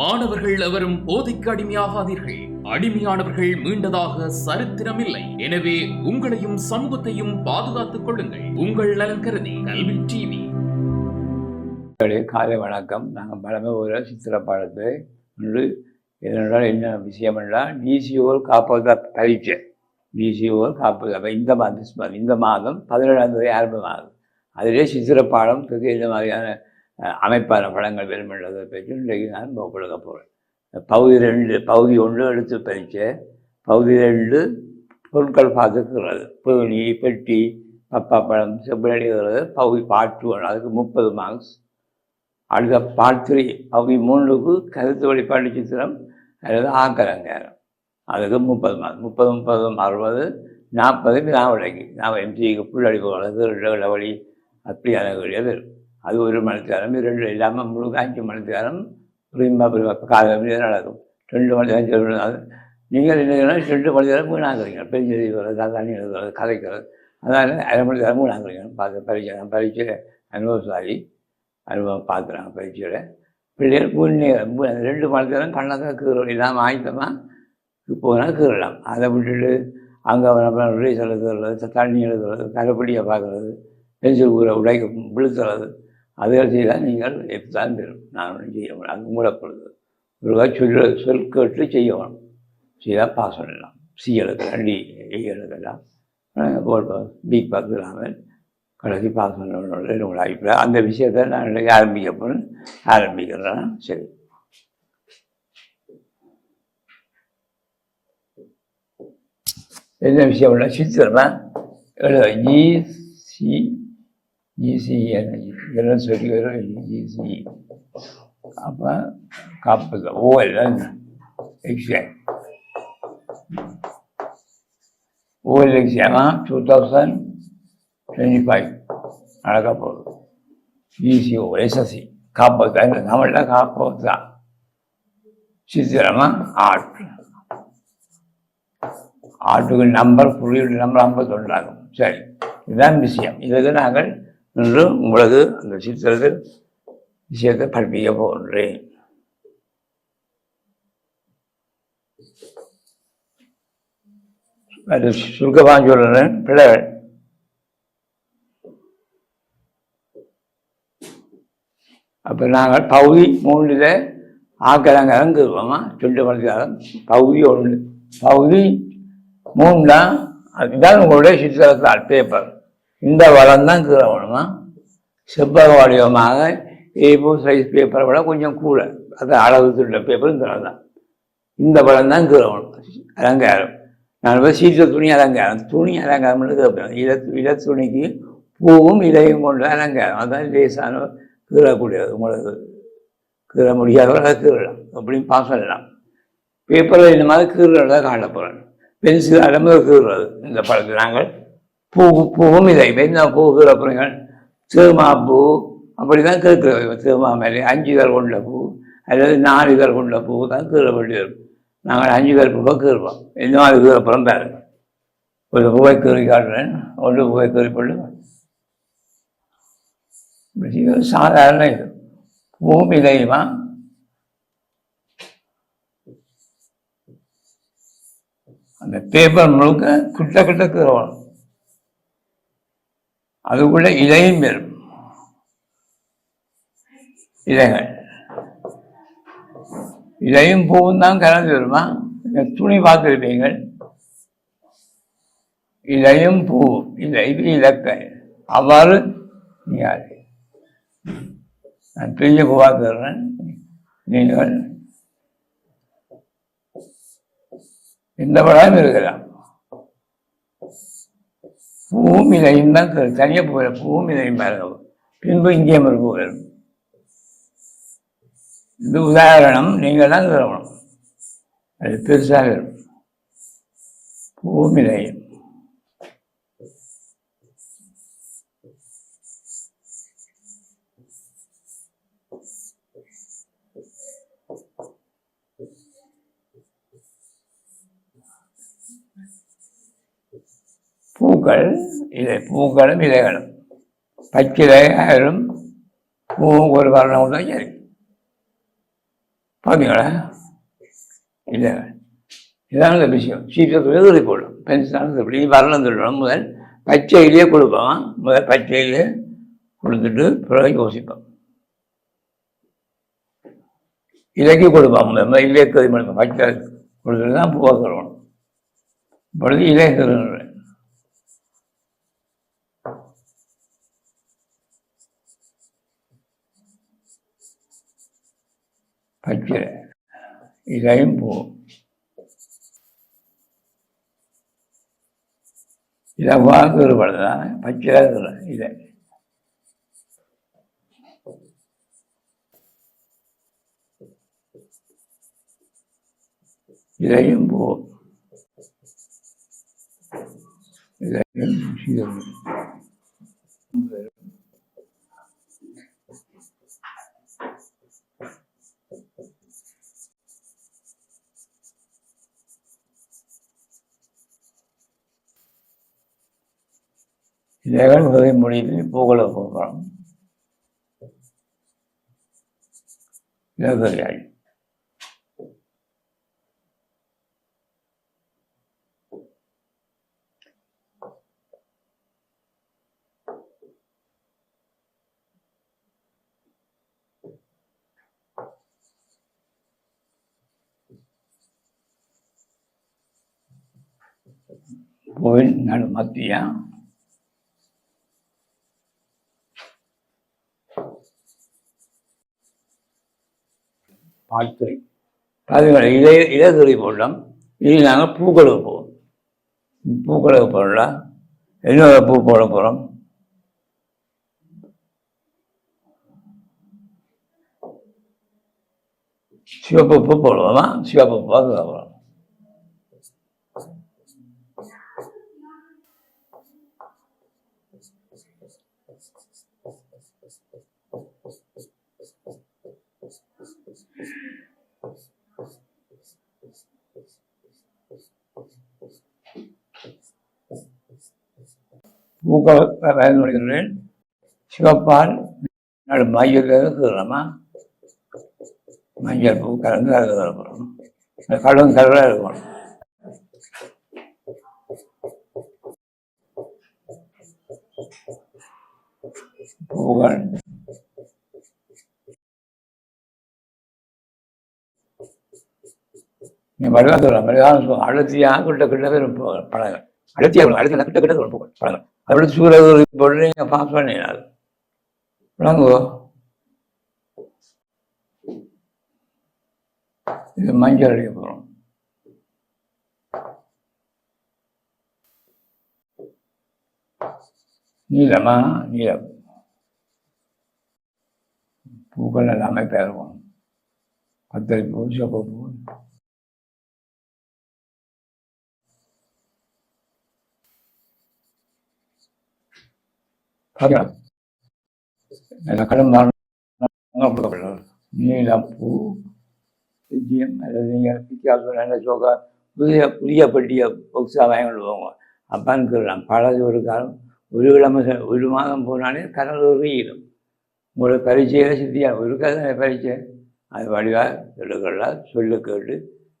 மாணவர்கள் எவரும் போதைக்கு அடிமையாகாதீர்கள். அடிமையானவர்கள் மீண்டதாக சரித்திரமில்லை. எனவே உங்களையும் சமூகத்தையும் பாதுகாத்துக் கொள்ளுங்கள். உங்கள் நலன் கருதி கல்வி டிவி. காலை வணக்கம். நாங்கள் பலமே ஒரு சித்திர பாடத்தை ஒன்று. இதனால் என்ன விஷயம் என்றால் டிசிஓல் காப்பதா பரீட்சை. டிசிஓல் காப்பக அப்ப இந்த மாதம் இந்த மாதம் பதினேழாம் தேதி ஆரம்பமாகும் அதிலே சித்திர பாடம் இந்த மாதிரியான அமைப்பான படங்கள் வேணுமென்றதை பற்றி இன்றைக்கு நான் கொடுக்க போகிறேன் பகுதி ரெண்டு பகுதி ஒன்று எடுத்து பயிற்சி பகுதி ரெண்டு பொருட்கள் பார்த்துக்கிறது. பேணி பெட்டி பப்பா பழம் செவ்வழிகிறது பகுதி பாட்டு ஒன்று அதுக்கு முப்பது மார்க்ஸ் அடுத்த பார்ட் த்ரீ பகுதி மூணுக்கு கருத்து வழிபாட்டு சித்திரம் அல்லது ஆக்கலங்காரம் அதுக்கு முப்பது மார்க் முப்பது முப்பது அறுபது நாற்பது நாவலைக்கு நான் எம்சிக்கு புள்ளடி போகிறது வழி அழகு கிடையாது அது ஒரு மணித்தேரம் ரெண்டு இல்லாமல் முழுக்க அஞ்சு மணித்தேரம் புரியுமா புரியுமா காலம் நடக்கும் ரெண்டு மணி நேரம் நீங்கள் என்ன ரெண்டு மணி நேரம் வீணாக்குறீங்க பெரிய எழுதுறது தண்ணி எழுதுறது கதைக்கிறது அதனால் அரை மணி நேரம் வீணாக்குறீங்க. பார்த்து பரீட்சை நான் பரீட்சை அனுபவசாலி அனுபவம் பார்க்குறாங்க பரீட்சையில். பிள்ளைகள் முன்னே ரெண்டு மணி நேரம் கண்ணதாக கீறோம் இல்லாமல் ஆயத்தமாக போனால் கீறலாம். அதை விட்டுட்டு அங்கே நம்ம ரீஸ் எழுதுறது தண்ணி எழுதுறது கரைப்படியை பார்க்குறது பென்சில் ஊரை உடைக்க விழுத்துறது. அதிகாரத்தை செய்தால் நீங்கள் எப்படிதான் பெறும்? நான் ஒன்றும் செய்ய முடியும் அது மூடப்படுது ஒரு சொல்ல சொல் கேட்டு செய்யணும் செய்தால் பாஸ் பண்ணலாம். சி அண்டி டி ஏ எழுதலாம். பிக் இல்லாமல் கடைசி பாஸ் பண்ணணுன்ற என்னோட அபிப்பிராயம் அந்த விஷயத்தை நான் ஆரம்பிக்க போகிறேன் ஆரம்பிக்கிறேன். சரி. என்ன விஷயம்னா சித்திரமா? எழுத. E, ஜிசி ஈஸி இதெல்லாம் சொல்லி வரும் ஜிசி அப்போ காப்பது. ஓஎல் எக்ஸாம் ஓஎல் எக்ஸாமா டூ தௌசண்ட் டுவெண்ட்டி ஃபைவ் நடக்க போகுது. ஈசிஓ எஸ்எஸ்சி காப்பது? தான் நம்மள்ட்ட காப்பது? தான் சித்திரமா? ஆர்ட் ஆர்ட்டுக்கு நம்பர் புள்ளியுடைய நம்பர் ஐம்பத்தொன்றாகும் சரி. இதுதான் விஷயம். இதுக்கு நாங்கள் என்று உங்களுக்கு அந்த சித்திரத்தில் விஷயத்தை படிப்பிக்க போகின்றேன். அது சுருக்கமாக சொல்கிறேன் பிள்ளைகள். அப்போ நாங்கள் பகுதி மூன்றில் ஆக்கலங்காரம் சொல்லிட்டு சுண்டு பகுதி ஒன்று. பகுதி மூணு தான் அதுதான் உங்களுடைய சித்திரத்தால் பேப்பர் இந்த வளம் தான் கீறவணுமா செவ்வக வடிவமாக ஏபோ சைஸ் பேப்பரை விட கொஞ்சம் கூட. அது அளவு துள்ள பேப்பர் இந்த தான் இந்த படம் தான் கீறவணும் அலங்காரம். நான் போய் சீற்ற துணி அலங்காரம். துணி அலங்காரம்னு கேட்பேன் இல இல துணிக்கு பூவும் இலையும் கொண்டு அலங்காரம். அதான் லேசான கீறக்கூடியது உங்களுக்கு கீற முடியாதவரை கீழலாம். அப்படின்னு பாஸ் சொல்லலாம் பேப்பரில் இந்த மாதிரி கீழே காட்ட போகிறேன் பென்சில் அலம்பு கீறுறது இந்த பழத்தை நாங்கள் பூ பூவும் இதை என்ன பூ கீற திருமாப்பூ பூ அப்படி தான் கேட்குறது திருமா மேலே அஞ்சு பேர் கொண்ட பூ அல்லது நாலு பேர் கொண்ட பூ தான் கீற வேண்டியது நாங்கள் அஞ்சு இதழ் பூவை கீறுவோம் இந்த மாதிரி கீழே போகிறோம் பாருங்க ஒரு பூவை கீறி காட்டுறேன். ஒன்று பூவை கீறி போட்டு சாதாரண இது. பூமி தெய்வம் அந்த பேப்பர் முழுக்க குட்ட குட்ட கீறணும் அதுக்குள்ள இலையும் பெறும். இலைகள். இலையும் பூவும் தான் கலந்து வருமா? இந்த துணி பார்த்துருப்பீங்கள் இலையும் பூ இலை இலக்கை அவ்வாறு நீங்கள் நான் பெரிய பூவா தர்றேன் நீங்கள். எந்த படம் இருக்கலாம். பூமிலையும் தான் தனியாக போகிற பூமிலையும் பாருங்க பின்பு இங்கே ஒரு பூ இது உதாரணம். நீங்கள் தான் சொல்லணும். அது பெருசாக இருக்கும். பூமிலையும் பூக்கள் இலை பூக்களும் இலைகளும். பச்சிலைகளும் ஆயிரம் பூவும் ஒரு வர்ணம் தான் சரி பார்த்தீங்களா இல்லை. இதான இந்த விஷயம். சீக்கிரத்தில் எழுதி போடும் பென்சிலான இப்படி வரலாம் சொல்லணும் முதல் பச்சையிலே கொடுப்போம். முதல் பச்சையிலே கொடுத்துட்டு பிறகு யோசிப்போம். இலக்கி கொடுப்போம். முதல் இலக்கு பச்சை கொடுத்துட்டு தான் பூவா சொல்லணும் இப்பொழுது இலக்கு பச்சை இலையும் பூ இதை வாக்கு ஒருபடுதான் பச்சை இதை. இதையும் போ இதையும் சீரும் இதைகள் உதவி முடிவு பூக்களை போகிறோம் கோவில் நடு மத்தியா. பால்துறை பாருங்கள் இதய இலைத்துறை போட்டோம் இதில் நாங்கள் பூக்களுக்கு போவோம். பூக்களுக்கு போடலாம் என்ன பூ போட போகிறோம் சிவப்பு பூ போடுவோமா? சிவப்பு பூ பூக்க பூக்கள் பயன்படுகின்றேன் சிவப்பால் நடு மஞ்சள் இருக்கிறோமா மஞ்சள் பூ கலந்து அது இருக்கிறோம் கடும் கலராக இருக்கணும் பூக்கள் நீ மருகாசுரம் மருகாசுரம் சொல்லுவோம் அழுத்தியாக கிட்ட கிட்ட வரும் பழங்கள் அழுத்தியாக அழுத்தியாக கிட்ட கிட்ட வரும் பழங்கள் அப்படி சூரிய போட்டு நீங்கள் பாஸ் பண்ணினார் விளங்குவோ? இது மஞ்சள் அடிக்க போகிறோம் நீளமா நீளம் பூக்கள் எல்லாமே பேருவோம் இருக்கும் கத்தரி சிவப்பு பூ. பார்க்கலாம் நல்ல கடன் கொடுக்கப்படும் நீளம் அல்லது நீங்கள் வித்தியாசம் சோகா புதிய புதிய பெட்டிய பொக்ஸாக வாங்கிட்டு போவோம் அப்பான்னு சொல்லலாம் பழகு ஒரு காலம் ஒரு கிழமை ஒரு மாதம் போனாலே கடல் உருகிடும் உங்களுக்கு பரீட்சையில் சித்தியாக இருக்காது கதை பரீட்சை? அது வடிவாக எடுக்கலாம் சொல்லு கேட்டு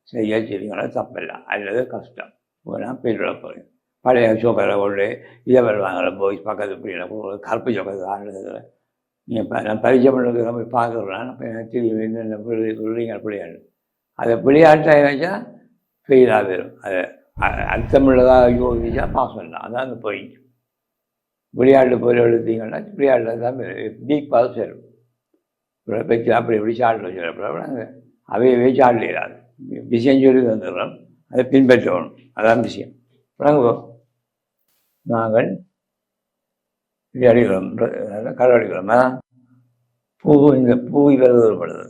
செய்ய செய்யுங்களா தப்பில்லாம் அல்லது கஷ்டம். போனால் போயிட போகிறேன் பழைய சோக்கரை கொண்டு இதை வருவாங்கள போய் பக்கத்து பிள்ளைகளை கருப்பு சோக்கரை ஆண்டுறதுல நீங்கள் நான் பரிச்சயம் பண்ணுறதுக்கு போய் பார்க்குறேன். இப்போ எனக்கு என்னென்ன பிள்ளை பிள்ளைங்க பிள்ளைகள் அதை விளையாட்டாக வச்சா ஃபெயிலாக வரும் அதை அர்த்தமுள்ளதாக யோசிச்சா பாஸ் பண்ணலாம். அதான் அந்த பாயிண்ட் விளையாட்டு போய் எழுதிங்கன்னா விளையாட்டில் தான் வீக் பாஸ் வரும் இவ்வளோ பேச்சு அப்படி இப்படி சாட்டில் சொல்லப்படாது அவையவே சாட்டிடாது விஷயம் சொல்லி தந்துடுறோம். அதை பின்பற்றணும். அதான் விஷயம். விளங்குவோம் நாங்கள் இது அடிக்கிறோம் கடல் பூ இந்த பூ விரதப்படுது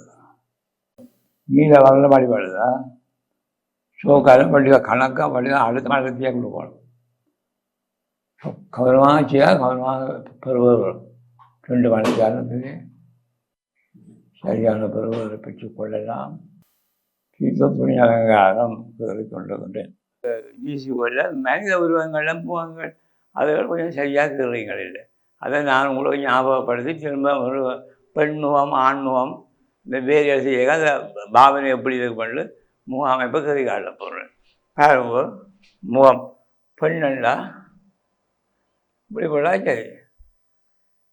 நீல வளர்ந்த மாதிரி வருதா ஷோக்காரம் கணக்காக வண்டிகா அடுத்த மாதத்தையே கொடுக்கணும் கவனமாக செய்யா கவனமாக பருவம் வரும் ரெண்டு மணி காரணத்துக்கு சரியான பருவத்தை பெற்றுக் கொள்ளலாம். சீக்கிரம் துணி அலங்காரம் கொண்டிருக்கின்றேன் ஈசி கொள்ள மனித உருவங்கள் பூவங்கள் அதுகள் கொஞ்சம் சரியாக கீறீங்கள் இல்லை. அதை நான் உங்களுக்கு ஞாபகப்படுத்தி திரும்ப ஒரு பெண் முகம் இந்த வேறு செய்ய அந்த பாவனை எப்படி இது பண்ணு முக அமைப்பை கதை காட்ட போடுறேன். பாருங்க முகம் பெண்ணண்டா இப்படி போடா சரி.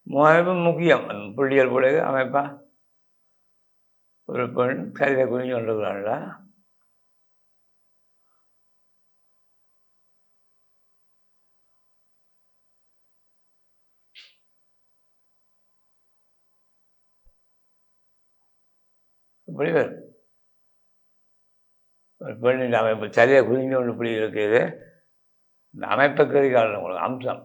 முக அமைப்பு முக்கியம். அந்த புள்ளியல் அமைப்பா. ஒரு பெண் கருதை குனிஞ்சு கொண்டிருக்கிறாங்களா இப்படி ஒரு பெண்ணின் அமைப்பு சரியாக குனிஞ்சு ஒன்று இப்படி இருக்குது. இந்த அமைப்புக்கு காரணம் உங்களுக்கு அம்சம்.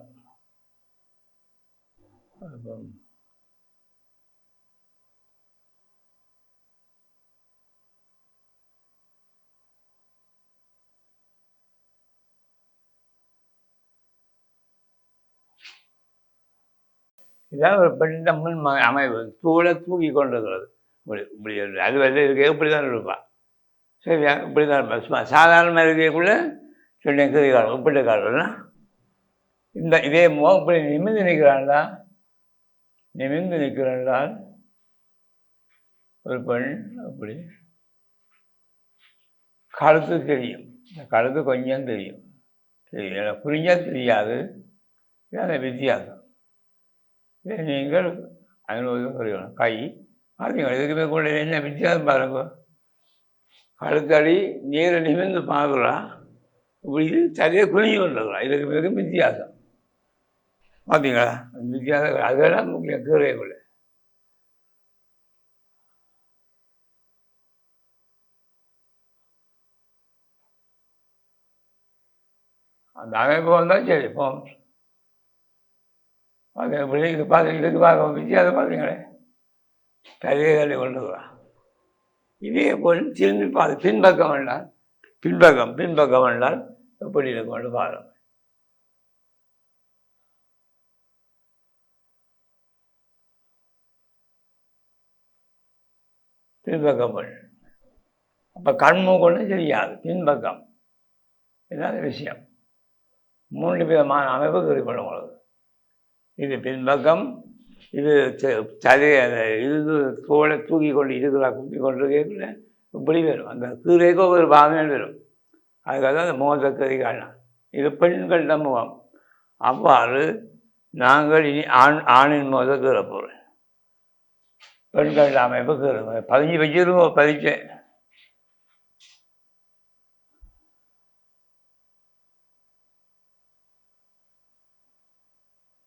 இதான் ஒரு பெண் முன் அமைவு. அமைப்பு தூளை தூக்கி கொண்டிருக்கிறது. இப்படி இப்படி அது வந்து இருக்க இப்படி தான் இருப்பான் சரியா? இப்படி தான் இருப்பான் சும்மா சாதாரணமாக இருக்கக்குள்ள சொன்னேன் கறி காலம் இப்படி காலம்னா இந்த இதே முகம் இப்படி நிமிந்து நிற்கிறான்டா நிமிர்ந்து நிற்கிறான்டால் ஒரு பெண் அப்படி. கழுத்து தெரியும். இந்த கழுத்து கொஞ்சம் தெரியும். தெரியும். எனக்கு புரிஞ்சால் தெரியாது. வித்தியாசம். இதை நீங்கள் அனுபவம் கை பார்த்தீங்களா எதுக்குமே கூட என்ன வித்தியாசம் பாருங்க. கழுத்தடி நீரை நிமிர்ந்து பார்க்குறான் இப்படி இது சரியாக குனிஞ்சு கொண்டிருக்கிறான் இதுக்கு மிக வித்தியாசம். பார்த்தீங்களா வித்தியாசம். அதெல்லாம் முக்கியம் கீரைக்குள்ள அந்த அமைப்பு வந்தால் சரி போகும். அது எப்படி? இது பார்த்து இதுக்கு பார்க்க வித்தியாசம் பார்த்தீங்களே தலைகளை கொண்டுக்கிறான் இதே போல் திரும்பி பார்த்து பின்பக்கம் என்றால் பின்பக்கம் பின்பக்கம் என்றால் எப்படி கொண்டு பாருங்க பின்பக்கம் அப்போ கண்மூ கொண்டு தெரியாது. பின்பக்கம். இதான் விஷயம். மூன்று விதமான அமைப்பு குறிப்பிடும் உங்களுக்கு இது பின்பக்கம் இது இது தோலை தூக்கி கொண்டு இதுக்குள்ள குத்தி கொண்டு இருக்கக்குள்ள இப்படி வரும். அந்த கீரைக்கோ ஒரு பாவமே வரும். அதுக்காக தான் அந்த முகத்தை கறி இது பெண்கள் நம்புவோம். அவ்வாறு நாங்கள் இனி ஆண் ஆணின் முகத்தை கீற போகிறோம் பெண்கள் அமைப்பு கீரை பதிஞ்சு வச்சிருங்க பதிச்சேன்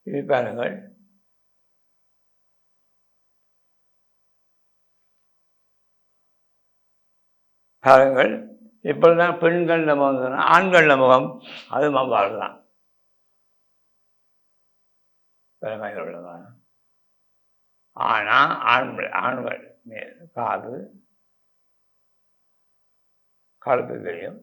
இது பாருங்கள். காலங்கள் இப்படி தான் பெண்கள் முகம் ஆண்கள் முகம் அது அவ்வாறு தான் பெருமைகள் உள்ளதா ஆனால் ஆண்கள் ஆண்கள் காது கழுத்து தெரியும்.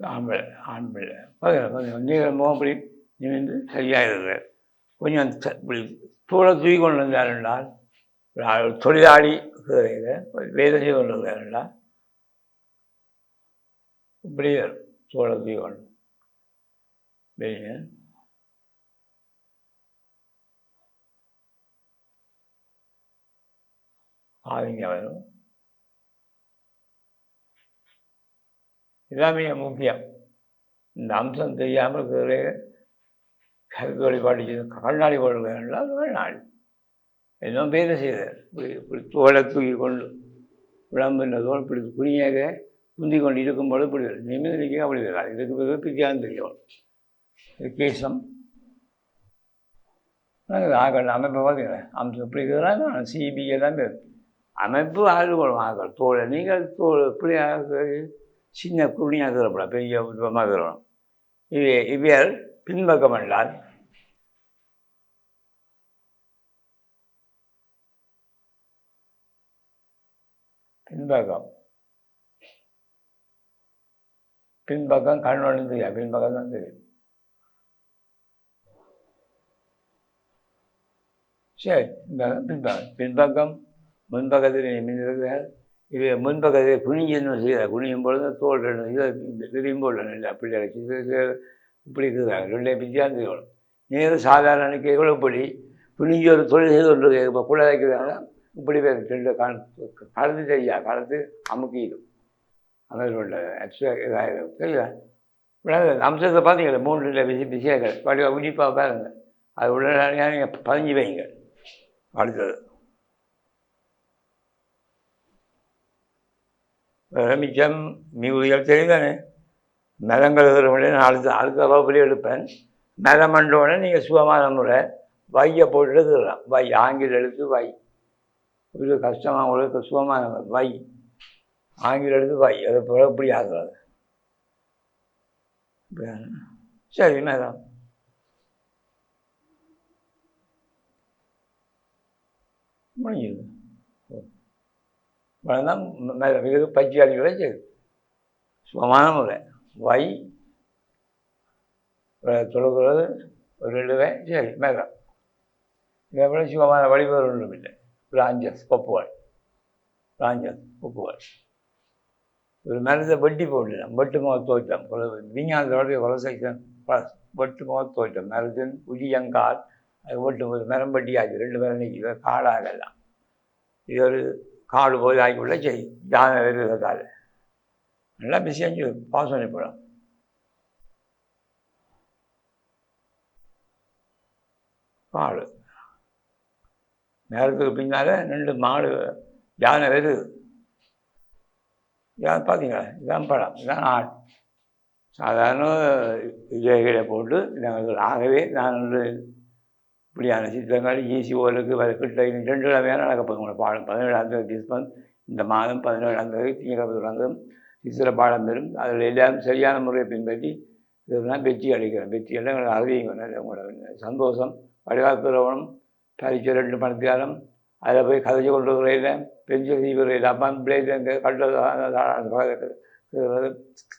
ஆண் பிள்ளை ஆண் பிள்ளை கொஞ்சம் நீங்கள் முகம் அப்படி நிமிந்து சரியாகிறது கொஞ்சம் த- தூளை தூக்கி கொண்டு வந்தார் என்றால் தொழிலாளி கீரையில் வேலை செய்து கொண்டு வந்தார் என்றால் இப்படி வரும் தூளை தூக்கி கொண்டு வெளியே. ஆவிங்க வரும். இதுதான் மிக முக்கியம். இந்த அம்சம் தெரியாமல் கீரை கருத்து வழிபாடு செய்து கால்நாடி போடுகிறார்கள் அது இன்னும் பேர செய்தார். இப்படி இப்படி தோலை தூக்கி கொண்டு விளம்பின தோல் இப்படி குனியாக குந்தி கொண்டு இருக்கும்போது இப்படி வரும். நிமிர்ந்து நிற்க அப்படி வராது. இதுக்கு பிறகு பித்தியான்னு தெரியும். இது கேசம். நாங்கள் ஆக்கள் அமைப்பை பார்த்தீங்களேன் அம்சம் இப்படி இருக்கிறாங்க சிபிஐ தான் இருக்கு. அமைப்பு ஆளுகளும் ஆக்கள் தோலை நீங்கள் தோல் எப்படி ஆக சின்ன குருணியாக இருக்கக்கூடாது பெரிய உருவமாக இருக்கணும் இவை இவையால் பின்பக்கம் என்றால் பின்பக்கம். பின்பக்கம் கண் ஒன்று தெரியாது பின்பக்கம் தான் தெரியும். சரி இந்த பின்பக்கம் பின்பக்கம் முன்பக்கத்தில் நிமிர்ந்திருக்கிறார். இது முன்பக்கத்தில் குனிஞ்சு செய்கிறார் குனியும் பொழுது தோல் ரெண்டு இது விரியும் போல் இல்லை பிள்ளைகளுக்கு இப்படி இருக்கிறாங்க. ரெண்டே பிடிச்சாந்து செய்யணும் நேரு சாதாரண கேட்கல இப்படி. குனிஞ்சு ஒரு தொழில் செய்து ஒன்று இப்போ கூட வைக்கிறாங்க. இப்படி பேர் ரெண்டு கலந்து தெரியா? கலந்து அமுக்கிடும் அந்த ஆக்சுவலாக எக்ஸ்ட்ரா இதாகிடும் தெரியல அம்சத்தை பார்த்தீங்களா மூன்று பிசி பிசியாக படி உன்னிப்பாக பாருங்க. அது உடனே நீங்கள் பதிஞ்சு வைங்க அடுத்தது வேற மிச்சம் மிகுதிகள் தெரியுதானே மரங்கள் இருக்கிறவங்களே நான் அடுத்த அடுத்த வகுப்புலேயே எடுப்பேன். மரம் உடனே நீங்கள் சுகமான முறை வையை போட்டு எடுத்துக்கலாம் வை ஆங்கில எழுத்து வை. இது கஷ்டமாக உங்களுக்கு சுகமான வை. ஆங்கில எழுத்து வை. அதை போல இப்படி ஆகுறது சரி மேடம் முடிஞ்சது. வளர்ந்தான் மேலே இது பச்சை அடிகளை சுகமான முறை. வை தொழுகிறது ஒரு எழுவை சரி மேலே இதை சுகமான வழிபாடு ஒன்றும் இல்லை. பிராஞ்சஸ் பப்புவாள் பிராஞ்சஸ் பப்புவாள் ஒரு மரத்தை வெட்டி போடலாம் வெட்டு முக தோற்றம் விஞ்ஞானத்தோடைய வலசைக்கன் வெட்டு முக தோற்றம் மரத்தின் உதியங்கால் அது வெட்டு ஒரு மரம் வெட்டியாச்சு. ரெண்டு மரம் நிற்கிது காடாகலாம் இது ஒரு காடு போய் உள்ள செய்யும் யானை கால் நல்லா பிஸி பாஸ் பண்ணி போகலாம் காடு. நேரத்துக்கு பின்னால் ரெண்டு மாடு யானை வருது யானை பார்த்தீங்களா இதான் படம் இதான் ஆடு. சாதாரண விஜய்களை போட்டு நாங்கள் ஆகவே நான் வந்து இப்படியான சித்திரங்கள் ஈசி ஓலுக்கு ரெண்டு கிழமையாக நடக்க பாடம் பதினேழாம் தேதி டிஸ்பன் இந்த மாதம் பதினேழாம் தேதி திங்கக்கிழமை தொடங்கும் சித்திர பாடம் பெறும். அதில் எல்லாரும் சரியான முறையை பின்பற்றி இதெல்லாம் வெற்றி அளிக்கிறோம் வெற்றி எல்லாம் எங்களுக்கு அறிவிங்க உங்களோட சந்தோஷம் வடிவாக்குறவனும் பரிச்சை ரெண்டு மணித்தியாலம் அதில் போய் கதைச்சு கொண்டு வரையில் பெஞ்சு செய்வரையில் அப்பா பிளேட் அங்கே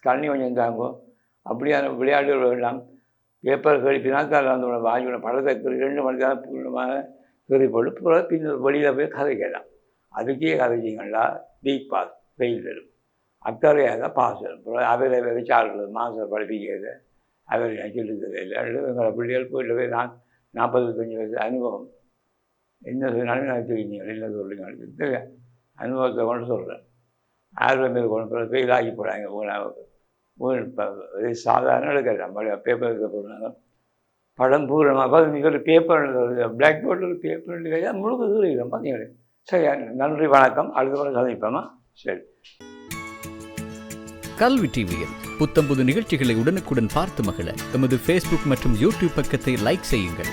தண்ணி கொஞ்சம் தாங்கும். அப்படியான விளையாட்டுகள் எல்லாம் பேப்பர் கழிப்பினால் அந்த வாங்கின படத்தை கீறி ரெண்டு மணி பூர்ணமாக குறிப்பிடும் பின்னர் வெளியில் போய் கதை கேட்கலாம் அதுக்கே கதைச்சிங்களா வீக் பாஸ் ஃபெயில் வரும் அக்கறையாக பாஸ் வரும் பிறகு அவரை வேறு சார்ஜ் மாதம் படிப்பிக்கிறது. அவர் சொல்லுறது இல்லை. எங்களை பிள்ளைகள் போயிட்டு போய் நான் நாற்பத்தஞ்சு வயசு அனுபவம். என்ன சொன்னாலும் எனக்கு தெரியுங்க என்ன சொல்லுங்க அனுபவத்தை கொண்டு சொல்கிறேன் ஆர்வம் மேல் கொண்டு ஃபெயில் ஆகி போகிறாங்க ஊனாவுக்கு சாதாரண சாதாரண எடுக்கிறேன் பேப்பர் எடுக்க போகிறாங்க படம் பூரணமாக நீங்கள் பேப்பர் பிளாக் போர்டில் பேப்பர் எழுதுகிறதா முழுக்க தூரம் பார்த்தீங்களே சரி நன்றி வணக்கம். அடுத்த முறை சந்திப்போமா? சரி. கல்வி டிவியில் புத்தம்புது நிகழ்ச்சிகளை உடனுக்குடன் பார்த்து மகிழ. எமது ஃபேஸ்புக் மற்றும் யூடியூப் பக்கத்தை லைக் செய்யுங்கள்.